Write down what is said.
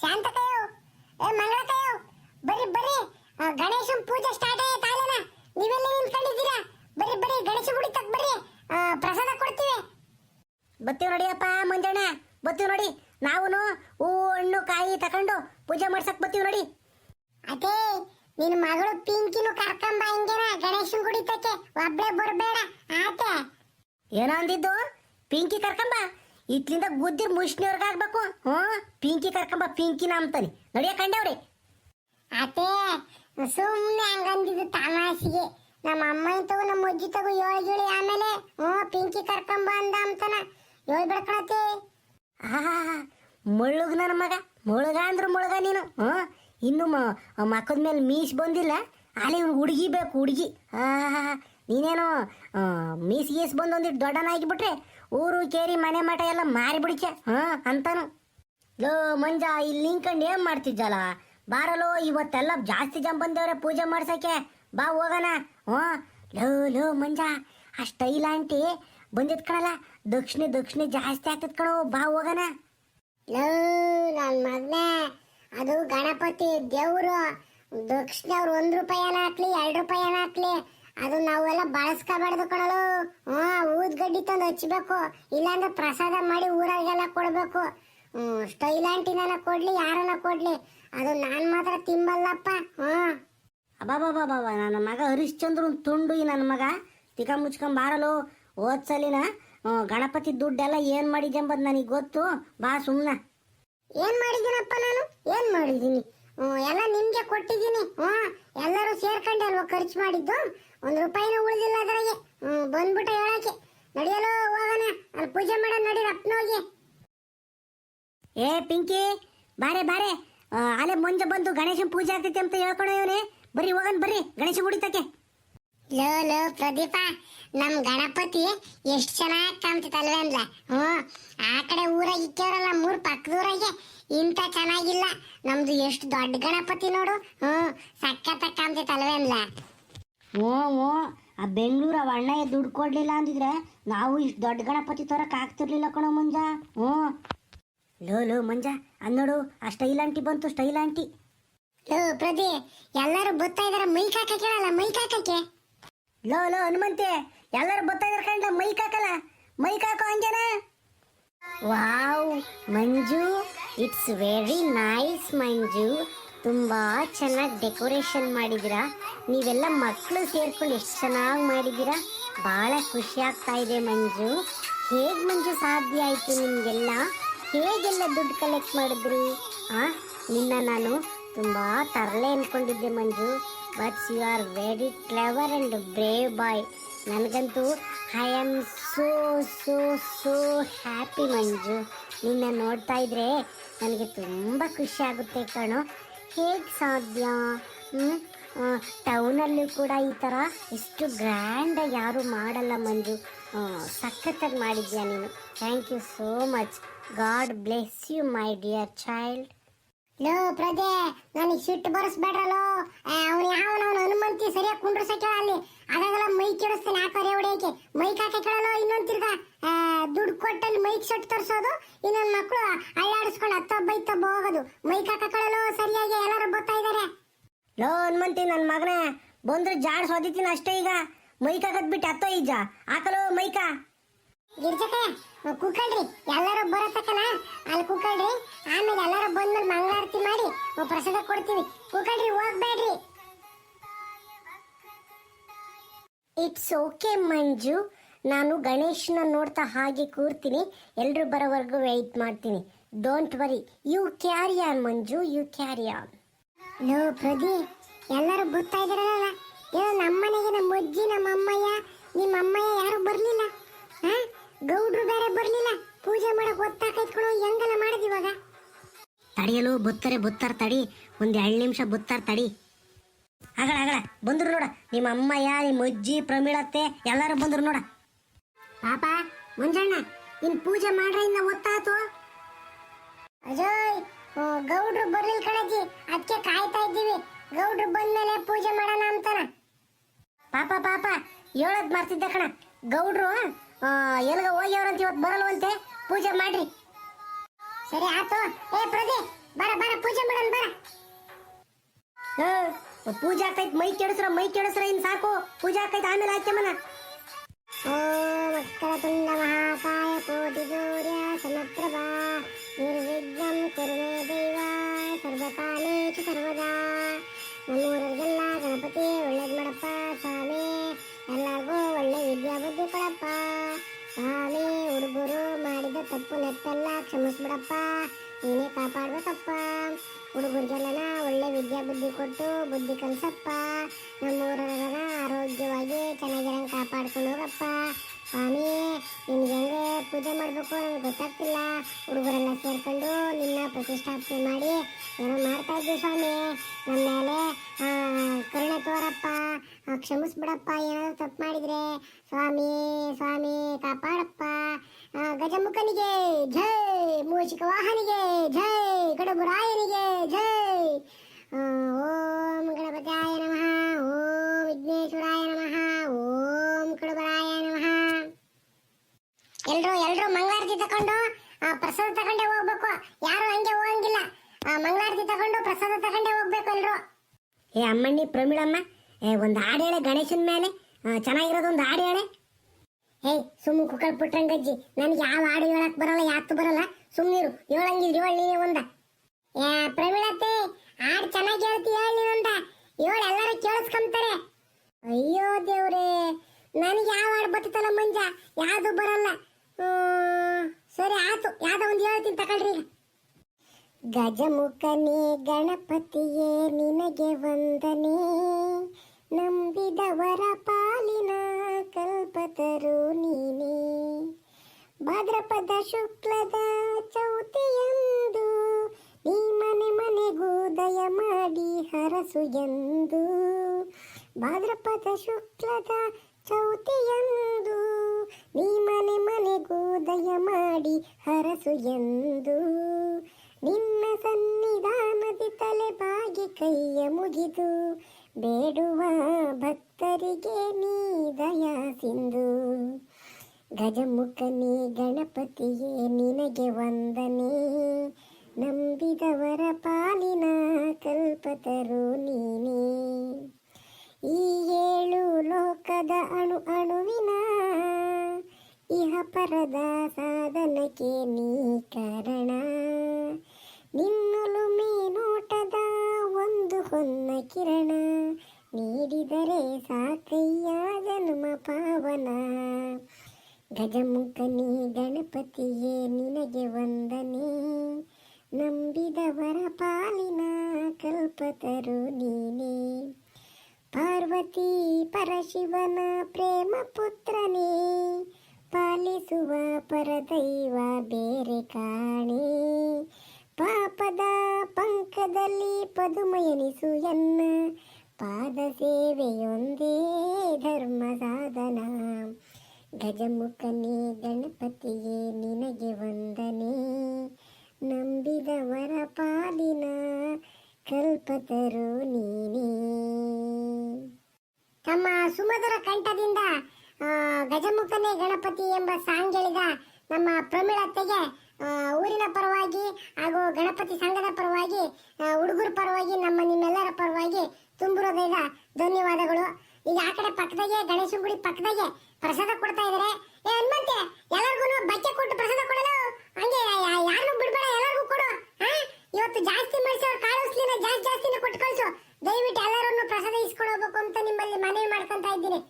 ಶಾಂತಕಯ್ಯೋ ಏ ಮಂಗಳಕಯ್ಯೋ ಬರ್ರಿ ಬರ್ರಿ ಗಣೇಶನ್ ಪೂಜೆ ಸ್ಟಾರ್ಟ್ ಆಯ್ತು ಆಲೇನ ನೀವೆಲ್ಲ ನಿಂತ್ಕೊಂಡಿದ್ದೀರಾ? ಬರ್ರಿ ಬರ್ರಿ ಗಣೇಶ ಗುಡಿ ತಕ್ ಬರ್ರಿ. ಪ್ರಸಾದ ಕೊಡ್ತೀವಿ. ಬತ್ತೀವಿ ನೋಡಿಯಪ್ಪ ಮಂಜಣ್ಣ. ಬತ್ತೀವಿ ನೋಡಿ. ನಾವುನು ಹೂ ಹಣ್ಣು ಕಾಯಿ ತಕೊಂಡು ಪೂಜೆ ಮಾಡ್ಸಕ್ ಬತ್ತೀವಿ ನೋಡಿ. ಅದೇ ನಿನ್ ಮಗಳು ಪಿಂಕಿನು ಕರ್ಕೊಂಬ ಹಿಂಗೇನ ಗಣೇಶನ ಗುಡಿ ತಕ್ಕೆ. ಒಬ್ಳೆ ಬರ್ಬೇಡ. ಆತ. ಏನೋ ಅಂದಿದ್ದು? ಪಿಂಕಿ ಕರ್ಕಂಬ? ಇಟ್ಲಿಂದ ಗುದ್ದಿರ್ ಮುಷ್ಣಿಯವ್ರಿಗೆ ಆಗ್ಬೇಕು ಹ್ಞೂ? ಪಿಂಕಿ ಕರ್ಕೊಂಬ ಪಿಂಕಿನ ಅಂತಾನೆ ನಡಿಯ ಕಂಡವ್ರಿ? ಅತೇ ಸುಮ್ಮನೆ ಹಂಗಂದಿದ್ದು ತಮಾಷೆಗೆ. ನಮ್ಮ ಅಮ್ಮ ತಗೋ ನಮ್ಮ ಅಜ್ಜಿ ತಗೋ ಯೋಳ್ ಗಿಳಿ ಆಮೇಲೆ ಹ್ಞೂ ಪಿಂಕಿ ಕರ್ಕೊಂಬ ಅಂದ ಅಂತಾನ ಯೋಳ್ ಬಿಡ್ಕೊಳತಿ ಮುಳುಗ್ ನನ್ನ ಮಗ ಮುಳುಗ ಅಂದ್ರು ಮುಳುಗ ನೀನು ಹ್ಞೂ? ಇನ್ನು ಮಕ್ಕದ ಮೇಲೆ ಮೀಸ್ ಬಂದಿಲ್ಲ ಅಲ್ಲಿ ಇವ್ನು ಹುಡುಗಿ ಬೇಕು ಹುಡುಗಿ. ಆಹಾ ನೀನೇನು ಮೀಸ್ ಗೀಸ್ ಬಂದು ಒಂದಿಟ್ಟು ದೊಡ್ಡನಾಗಿಬಿಟ್ರೆ ಊರು ಕೇರಿ ಮನೆ ಮಠ ಎಲ್ಲ ಮಾರಿ ಬಿಡಿಕೆ ಹಾಂ, ಅಂತಾನು. ಲೋ, ಮಂಜ ಇಲ್ಲಿ ನಿಂಕಂಡು ಏನು ಮಾಡ್ತಿದ್ದಲ್ಲ ಬಾರಲೋ, ಇವತ್ತೆಲ್ಲ ಜಾಸ್ತಿ ಜನ ಬಂದವ್ರೆ ಪೂಜೆ ಮಾಡ್ಸಕ್ಕೆ. ಬಾ, ಹೋಗೋಣ. ಹ್ಞೂ ಲೋ ಲೋ, ಮಂಜ, ಆ ಸ್ಟೈಲ್ ಆಂಟಿ ಬಂದಿದ್ ಕಣಲ್ಲ, ದಕ್ಷಿಣೆ ದಕ್ಷಿಣೆ ಜಾಸ್ತಿ ಆಗ್ತದ ಕಣೋ, ಬಾ, ಹೋಗೋಣ. ಲೋ ನನ್ನ ಮಗನೇ, ಅದು ಗಣಪತಿ ದೇವ್ರು. ದಕ್ಷಿಣ ಅವ್ರು ಒಂದ್ ರೂಪಾಯಿನ ಹಾಕ್ಲಿ, ಎರಡು ರೂಪಾಯಿನ ಹಾಕ್ಲಿ? ಅದು ನಾವೆಲ್ಲ ಬಳಸ್ಕೋಬಾರ್ದು ಕಣಲು. ಹ್ಞೂ ಊದ್ಗಡ್ಡಿ ತಂದು ಹಚ್ಬೇಕು. ಇಲ್ಲಾಂದ್ರೆ ಪ್ರಸಾದ ಮಾಡಿ ಊರಾಗೆಲ್ಲ ಕೊಡ್ಬೇಕು. ಹ್ಮ್ ಸ್ಟೈಲ್ ಆಂಟಿನ ಕೊಡ್ಲಿ, ಯಾರನ್ನ ಕೊಡ್ಲಿ. ಅದು ನಾನ್ ಮಾತ್ರ ತಿಂಬಲ್ಲಪ್ಪ. ಹ್ಮ್ ಅಬಾಬಾಬಾಬಾ ನನ್ನ ಮಗ ಹರಿಶ್ಚಂದ್ರನ್ ತುಂಡು ಈ ನನ್ನ ಮಗ. ತಿಕ ಮುಚ್ಕೊಂಡ್ ಬಾರಲು. ಓದ್ಸಲಿನ ಗಣಪತಿ ದುಡ್ಡೆಲ್ಲ ಏನ್ ಮಾಡಿದ್ದೆ ಎಂಬುದು ನನಗೆ ಗೊತ್ತು. ಬಾ ಸುಮ್ಮನೆ ಏನ್ ಮಾಡಿದ್ದೀನಪ್ಪ ನಾನು? ಏನ್ ಮಾಡಿದ್ದೀನಿ? ಎಲ್ಲ ನಿಮ್ಗೆ ಕೊಟ್ಟಿದ್ದೀನಿ. ಹ್ಮ್ ಎಲ್ಲರೂ ಸೇರ್ಕೊಂಡೆ ಅಲ್ವಾ ಖರ್ಚು ಮಾಡಿದ್ದು? ಒಂದ್ ರೂಪಾಯಿನೂ ಉಳಿದಿಲ್ಲ ಅದ್ರಾಗೆ. ಬಂದ್ಬಿಟ್ಟ ಹೇಳಕ್ಕೆ. ನಡೆಯಲು ಹೋಗೋಣ ಅಲ್ಲಿ ಪೂಜೆ ಮಾಡೋ, ನಡಿ, ರಪ್ನೋಗಿ. ಏ, ಪಿಂಕಿ, ಬಾರೆ ಬಾರೆ. ಅಲೆ ಮುಂಜೆ ಬಂದು ಗಣೇಶನ್ ಪೂಜೆ ಆಗ್ತೈತೆ ಅಂತ ಹೇಳ್ಕೊಳ ಇವನೇ. ಬರ್ರಿ, ಹೋಗನ್, ಬರ್ರಿ. ಗಣೇಶ ಗುಡಿತಕ್ಕೆ. ಲೋ ಲೋ, ಪ್ರದೀಪ, ನಮ್ ಗಣಪತಿ ಎಷ್ಟ್ ಚೆನ್ನಾಗಿ ಕಾಣ್ತಿತ್ತಲ್ವೇ ಅಂದ್ಲ. ಹ್ಮ್ ಆ ಕಡೆ ಊರಾಗ ಇಕ್ಕವ್ರಲ್ಲ, ಮೂರ್ ಪಕ್ಕದೂರಾಗೆ. ಇಂತ ಚೆನ್ನಾಗಿಲ್ಲ. ನಮ್ದು ಎಷ್ಟು ದೊಡ್ಡ ಗಣಪತಿ ನೋಡು. ಹ್ಮ್ ಸಕ್ಕತ್ತ ಕಾಣ್ತಿತ್ತಲ್ವೇ ಅಂದ್ಲ. ಹ್ಞೂ ಓ, ಆ ಬೆಂಗಳೂರು ಅವ ಅಣ್ಣ ದುಡ್ಡು ಕೊಡ್ಲಿಲ್ಲ ಅಂದಿದ್ರೆ ನಾವು ಇಷ್ಟು ದೊಡ್ಡ ಗಣಪತಿ ತರಕ್ ಆಗ್ತಿರ್ಲಿಲ್ಲ ಕಣೋ ಮಂಜ. ಹ್ಞೂ ಲೋ ಲೋ, ಮಂಜ ಅನ್ನೋಡು ಆ ಸ್ಟೈಲ್ ಆಂಟಿ ಬಂತು, ಸ್ಟೈಲ್ ಆಂಟಿ. ಲೋ ಪ್ರದಿ ಎಲ್ಲರೂ ಬರ್ತಾ ಇದಾರೆ ಮೈ ಕಾಕಲ್ಲ ಮೈ ಕಾಕಕ್ಕೆ ಲೋ ಲೋ, ಹನುಮಂತೆ, ಎಲ್ಲರೂ ಬರ್ತಾ ಇದಾರೆ ಕಂಡ ಮೈ ಹಾಕಲ್ಲ ಮೈ ಕಾಕೋ ಹಂಗೇನ wow, Manju, it's very nice Manju. ತುಂಬಾ ಚೆನ್ನಾಗಿ ಡೆಕೋರೇಷನ್ ಮಾಡಿದ್ದೀರಾ? ನೀವೆಲ್ಲ ಮಕ್ಕಳು ಸೇರ್ಕೊಂಡು ಎಷ್ಟು ಚೆನ್ನಾಗಿ ಮಾಡಿದ್ದೀರಾ? ಭಾಳ ಖುಷಿ ಆಗ್ತಾ ಇದೆ ಮಂಜು. ಹೇಗೆ ಮಂಜು ಸಾಧ್ಯ ಆಯಿತು ನಿಮಗೆಲ್ಲ? ಹೇಗೆಲ್ಲ ದುಡ್ಡು ಕಲೆಕ್ಟ್ ಮಾಡಿದ್ರಿ? ಆ, ನಿನ್ನ ನಾನು ತುಂಬ ತರಲೆ ಅಂದ್ಕೊಂಡಿದ್ದೆ Manju. But you are very clever and brave boy ನನಗಂತೂ I am so so so happy Manju. ನಿನ್ನ ನೋಡ್ತಾ ಇದ್ರೆ ನನಗೆ ತುಂಬ ಖುಷಿ ಆಗುತ್ತೆ ಕಣೋ. ಹೇಗೆ ಸಾಧ್ಯ? ಟೌನಲ್ಲೂ ಕೂಡ ಈ ಥರ ಇಷ್ಟು ಗ್ರ್ಯಾಂಡಾಗಿ ಯಾರೂ ಮಾಡಲ್ಲ ಮಂಜು. ಸಖತ್ತಾಗಿ ಮಾಡಿದ್ಯಾ ನೀನು? Thank you so much God bless you my dear child low ಪ್ರಜೆ, ನನಗೆ ಸಿಟ್ಟು ಬರಸ್ಬೇಡ್ರಲ್ಲೋ. ಅವನು ಯಾವನವನು ಹನುಮಂತಿ ಸರಿಯಾಗಿ ಕುಂಡ್ರಸಕ್ಕೆ ಅಲ್ಲಿ. ಅದಾಗೆಲ್ಲ ಮೈ ಕೆಡಿಸ್ತಾನೆ ಹಾಕೋರೆ ಹೊಡೆಯಕ್ಕೆ ಮೈ ಕಾಕ ಕೇಳಲ್ಲೋ ಇನ್ನೊಂದ್ ತಿರ್ಗ ದುಡ್ಡು ಕೊಟ್ಟಲ್ಲಿ ಮೈಕ್ ಸೆಟ್ ತರಿಸೋದು, ಇನ್ನೊಂದ್ ಮಕ್ಕಳು ಅಳ್ಳಾಡಿಸ್ಕೊಂಡು ಹತ್ತೊಬ್ಬ ಬೈತಾ ಹೋಗೋದು ಮೈ ಕಾಕ ಕೇಳಲ್ಲೋ ಸರಿಯಾಗಿ ಎಲ್ಲರೂ ಬರ್ತಾ ಇದಾರೆ. ಲೋ ಹನುಮಂತಿ ನನ್ನ ಮಗನೇ, ಬಂದ್ರೆ ಜಾಡ್ ಸೋದಿತೀನಿ ಅಷ್ಟೇ ಈಗ. ಮೈಕ್ ಹಾಕದ್ ಬಿಟ್ಟು ಹತ್ತೋ ಈಜ. ಹಾಕಲೋ ಮೈಕ ಗಿರ್ಜಕ್ಕೆ ಕುಕ್ಕಳ್ರಿ, ಎಲ್ಲರೂ ಬರತಕ್ಕನ ಅಲ್ಲಿ ಕುಕ್ಕಳ್ರಿ, ಆಮೇಲೆ ಎಲ್ಲರೂ ಬಂದ್ಮೇಲೆ ಮಾಡಿ ಪ್ರಸಾದ ಕೊಡ್ತೀವಿ. ಕುಕ್ಕಳ್ರಿ ಹೋಗ್ಬೇಡ್ರಿ. It's okay Manju. ನಾನು ಗಣೇಶನ ನೋಡ್ತಾ ಹಾಗೆ ಕೂರ್ತೀನಿ. ಎಲ್ಲರೂ ಬರೋವರೆಗೂ ವೆಯ್ಟ್ ಮಾಡ್ತೀನಿ. Don't worry you carry on Manju. You carry on low ಪ್ರದಿ ಎಲ್ಲರೂ ಬರ್ತಾ ಇದಾರಲ್ಲ ಏನೋ ನಮ್ಮನೆಗೆ ನಮ್ಮ ಅಜ್ಜಿ, ನಮ್ಮ ಅಮ್ಮಯ್ಯ, ನಿಮ್ಮ ಅಮ್ಮಯ್ಯ ಯಾರು ಬರಲಿಲ್ಲ? ಹಾ? ಗೌಡ್ರು ಬೇರೆ ಬರಲಿಲ್ಲ. ಪೂಜೆ ಮಾಡೋಕ್ಕೆ ಒತ್ತಾಕೈತ್ಕೊಂಡು ಹೆಂಗೆಲ್ಲ ಮಾಡಿದ್ ಇವಾಗ? ತಡೆಯಲು ಬುತ್ತರೆ, ಬುತ್ತರ್ ತಡಿ, ಒಂದು ಎರಡು ನಿಮಿಷ ಬುತ್ತರ್ ತಡಿ. ಆಗಳ ಆಗಳ ಬಂದ್ರು ನೋಡ, ನಿಮ್ಮ ಅಮ್ಮಯ್ಯ, ನಿಮ್ಮ ಅಜ್ಜಿ ಪ್ರಮೀಳತ್ತೆ ಎಲ್ಲರೂ ಬಂದ್ರು ನೋಡ. ಪಾಪ, ಮುಂಜಣ್ಣ, ಇನ್ ಪೂಜೆ ಮಾಡ್ರೆ ಇನ್ನ ಒತ್ತಾತು ಅಜಯ್ ಗೌಡ್ರು ಬರ್ಲಿಲ್ಲ ಕಣಜ್ಜಿ ಅದಕ್ಕೆ ಕಾಯ್ತಾ ಇದ್ದೀವಿ. ಗೌಡ್ರು ಬಂದ್ಮೇಲೆ ಪೂಜೆ ಮಾಡೋಣ ಅಂತಾನ. ಪಾಪ ಪಾಪ ಹೇಳೋದ್ ಮಾಡ್ತಿದ್ದೆ ಕಣ. ಗೌಡ್ರು ಎಲ್ಲ ಹೋಗ್ಯವ್ರಂತ ಇವತ್ತು ಬರಲ್ವಂತೆ, ಪೂಜೆ ಮಾಡ್ರಿ. ಸರಿ, ಆತು. ಏ ಪ್ರದಿ ಬರ ಬರ, ಪೂಜೆ ಮಾಡೋಣ, ಬರ. ಪೂಜೆ ಆಕೈತ್ ಮೈ ಕೆಡಿಸ್ರ ಮೈ ಕೆಡಿಸ್ರ, ಇನ್ ಸಾಕು. ಪೂಜೆ ಆಕೈತ್ ಆಮೇಲೆ ಆಯ್ತಮ್ಮನ ಓಂ ತುಂಡ ಮಹಾಕಾಯ ಕೋಟಿ ಸೂರ್ಯ ಸಮಪ್ರಭಾ ನಿರ್ವಿಘ್ನಂ ಕುರುವೆ ದೈವ ಸರ್ವಕಾಲೇಶು ಸರ್ವದಾ. ನಮ್ಮೂರರಿಗೆಲ್ಲ ಗಣಪತಿ, ಒಳ್ಳೇದ್ ಮಾಡಪ್ಪ, ಸ್ವಾಮಿ. ಎಲ್ಲರಿಗೂ ಒಳ್ಳೆ ವಿದ್ಯಾ ತಪ್ಪು ನೆಟ್ಟಲ್ಲ ಕ್ಷಮಿಸ್ಬಿಡಪ್ಪ. ನೀನೇ ಕಾಪಾಡ್ಬೇಕಪ್ಪ. ಹುಡುಗರಿಗೆಲ್ಲನ ಒಳ್ಳೆ ವಿದ್ಯಾ ಬುದ್ಧಿ ಕೊಟ್ಟು ಬುದ್ಧಿ ಕಲಿಸಪ್ಪ. ನಮ್ಮೂರನ್ನ ಆರೋಗ್ಯವಾಗಿ ಚೆನ್ನಾಗಿರಂಗೆ ಕಾಪಾಡ್ಕೊಂಡು ಹೋಗಪ್ಪ. ಸ್ವಾಮಿ, ನಿನ್ಗೆ ಹೆಂಗೆ ಪೂಜೆ ಮಾಡಬೇಕು ನನಗೆ ಗೊತ್ತಾಗ್ತಿಲ್ಲ. ಹುಡುಗರನ್ನ ಸೇರ್ಕೊಂಡು ನಿನ್ನ ಪ್ರತಿಷ್ಠಾಪನೆ ಮಾಡಿ ಏನೋ ಮಾಡ್ತಾ ಇದ್ವಿ ಸ್ವಾಮಿ. ನಮ್ಮ ಮೇಲೆ ಕರುಣೆ ತೋರಪ್ಪ. ಕ್ಷಮಿಸ್ಬಿಡಪ್ಪ, ಏನಾದರೂ ತಪ್ಪು ಮಾಡಿದ್ರೆ. ಸ್ವಾಮಿ ಸ್ವಾಮಿ, ಕಾಪಾಡಪ್ಪ. ಗಜಮುಖನಿಗೆ ಜೈ ಮೂಷಿಕ ವಾಹನಿಗೆ ಜೈ ಗಡಬುರಾಯನಿಗೆ ಜೈ. ಓಂ ಗಣಪತಾಯ ನಮಃ, ಓಂ ವಿಘ್ನೇಶ್ವರಾಯ ನಮಃ, ಓಂ ಕಡುಬರಾಯ ನಮಃ. ಎಲ್ರು ಎಲ್ರು ಮಂಗಳಾರತಿ ತಕೊಂಡು ಪ್ರಸಾದ ತಗೊಂಡೇ ಹೋಗ್ಬೇಕು. ಯಾರು ಹಂಗೆ ಹೋಗಂಗಿಲ್ಲ. ಮಂಗಳಾರತಿ ತಗೊಂಡು, ಪ್ರಸಾದ ತಗೊಂಡೇ ಹೋಗ್ಬೇಕು ಎಲ್ರು. ಏ ಅಮ್ಮಣ್ಣಿ ಪ್ರಮೀಳಮ್ಮ, ಏ, ಒಂದು ಹಾಡು ಹೇಳೆ ಗಣೇಶನ ಮೇಲೆ ಚೆನ್ನಾಗಿರೋದು ಒಂದು ಹಾಡು ಹೇಳೆ ಏಯ್ ಸುಮ್ಮ ಕುಕ್ಕಲ್ ಪುಟ್ರಂಗಜ್ಜಿ ನನಗೆ ಯಾವ ಹಾಡು ಹೇಳಕ್ ಬರಲ್ಲ ಯಾತು ಬರಲ್ಲ. ಸುಮ್ಮನಿರು ಹೇಳಂಗಿದ್ರಿ ಹೇಳಿ ಒಂದ. ಏ ಪ್ರವೀಣತೆ ಹಾಡು ಚೆನ್ನಾಗಿ ಹೇಳ್ತಿ, ಹೇಳಿ ಒಂದ. ಹೇಳು ಎಲ್ಲರೂ ಕೇಳಿಸ್ಕೊಂತಾರೆ ಅಯ್ಯೋ ದೇವ್ರೇ, ನನಗೆ ಯಾವ ಹಾಡು ಬರ್ತೈತಲ್ಲ ಮಂಜ? ಯಾವುದು ಬರಲ್ಲ. ಸರಿ ಆತು. ಯಾವ್ದೋ ಒಂದು ಹೇಳ್ತೀನಿ ತಗೊಳ್ರಿ ಈಗ. ಗಜಮುಖನೇ ಗಣಪತಿಯೇ, ನಿನಗೆ ವಂದನೆ. ನಂಬಿದವರ ಪಾಲಿನ ಭಾದ್ರಪದ ಶುಕ್ಲದ ಚೌತಿಯಂದು ನೀ ಮನೆ ಮನೆಗೂ ದಯ ಮಾಡಿ ಹರಸು ಎಂದು. ಭಾದ್ರಪದ ಶುಕ್ಲದ ಚೌತಿಯಂದು ನೀ ಮನೆ ಮನೆಗೂ ದಯ ಮಾಡಿ ಹರಸು ಎಂದು. ನಿನ್ನ ಸನ್ನಿಧಾನದಿ ತಲೆ ಬಾಗಿ ಕೈಯ ಮುಗಿದು, ಬೇಡುವ ಭಕ್ತರಿಗೆ ನೀ ದಯಾ ಸಿಂಧು. ಗಜಮುಖನೇ ಗಣಪತಿಯೇ, ನಿನಗೆ ವಂದನೆ. ನಂಬಿದವರ ಪಾಲಿನ ಕಲ್ಪತರು ನೀನೇ. ಈ ಏಳು ಲೋಕದ ಅಣು ಅಣುವಿನ, ಇಹ ಪರದ ಸಾಧನಕ್ಕೆ ನೀ ಕಾರಣ ನಿನ್ನಲು ಮೀನೋಟದ ಒಂದು ಹೊನ್ನ ಕಿರಣ, ನೀಡಿದರೆ ಸಾಕಯ್ಯ ಜನ್ಮ ಪಾವನ. ಗಜಮುಖನಿ ಗಣಪತಿಯೇ ನಿನಗೆ ವಂದನೆ. ನಂಬಿದವರ ಪಾಲಿನ ಕಲ್ಪತರು ನೀನೇ. ಪಾರ್ವತಿ ಪರಶಿವನ ಪ್ರೇಮ ಪುತ್ರನೇ, ಪಾಲಿಸುವ ಪರದೈವ ಬೇರೆ ಕಾಣೆ. ಪಾಪದ ಪಂಕದಲ್ಲಿ ಪದುಮಯನಿಸು ಎನ್ನ, ಪಾದ ಸೇವೆಯೊಂದೇ ಧರ್ಮ ಸಾಧನ. ಗಜಮುಖನೇ ಗಣಪತಿಯೇ ನಿನಗೆ ವಂದನೆ. ನಂಬಿದವರ ಪಾಲಿನ ಕಲ್ಪತರು ನೀನೇ. ತಮ್ಮ ಸುಮಧುರ ಕಂಠದಿಂದ ಗಜಮುಖನೇ ಗಣಪತಿ ಎಂಬ ಸಾಂಗ್ ಹೇಳಿದ ನಮ್ಮ ಪ್ರಮಿಳತ್ತೆಗೆ ಊರಿನ ಪರವಾಗಿ ಹಾಗೂ ಗಣಪತಿ ಸಂಘದ ಪರವಾಗಿ ಹುಡುಗರ ಪರವಾಗಿ, ನಮ್ಮ ನಿಮ್ಮೆಲ್ಲರ ಪರವಾಗಿ ತುಂಬು ಧನ್ಯವಾದಗಳು. ಈಗ ಆ ಕಡೆ ಪಕ್ಕದಾಗೆ ಗಣೇಶನ ಗುಡಿ ಪಕ್ಕದಾಗೆ ಪ್ರಸಾದ ಕೊಡ್ತಾ ಇದಾರೆ. ಏ, ಹನುಮಂತೆ ಎಲ್ಲರಿಗೂ ಬಚ್ಚೆ ಕೊಟ್ಟು ಪ್ರಸಾದ ಕೊಡಲು? ಹಂಗೆ ಯಾರನ್ನು ಬಿಡ್ಬೇಡ, ಎಲ್ಲರಿಗೂ ಕೊಡು ಇವತ್ತು ಜಾಸ್ತಿ ಕಾಳು ಉಸ್ಲಿನ ಜಾಸ್ತಿ ಜಾಸ್ತಿನ ಕೊಟ್ಟು ಕಳಿಸು. ದಯವಿಟ್ಟು ಎಲ್ಲರನ್ನು ಪ್ರಸಾದ ಇಸ್ಕೊಂಡು ಅಂತ ನಿಮ್ಮಲ್ಲಿ ಮನವಿ ಮಾಡ್ಕೊಂತ ಇದ್ದೀನಿ.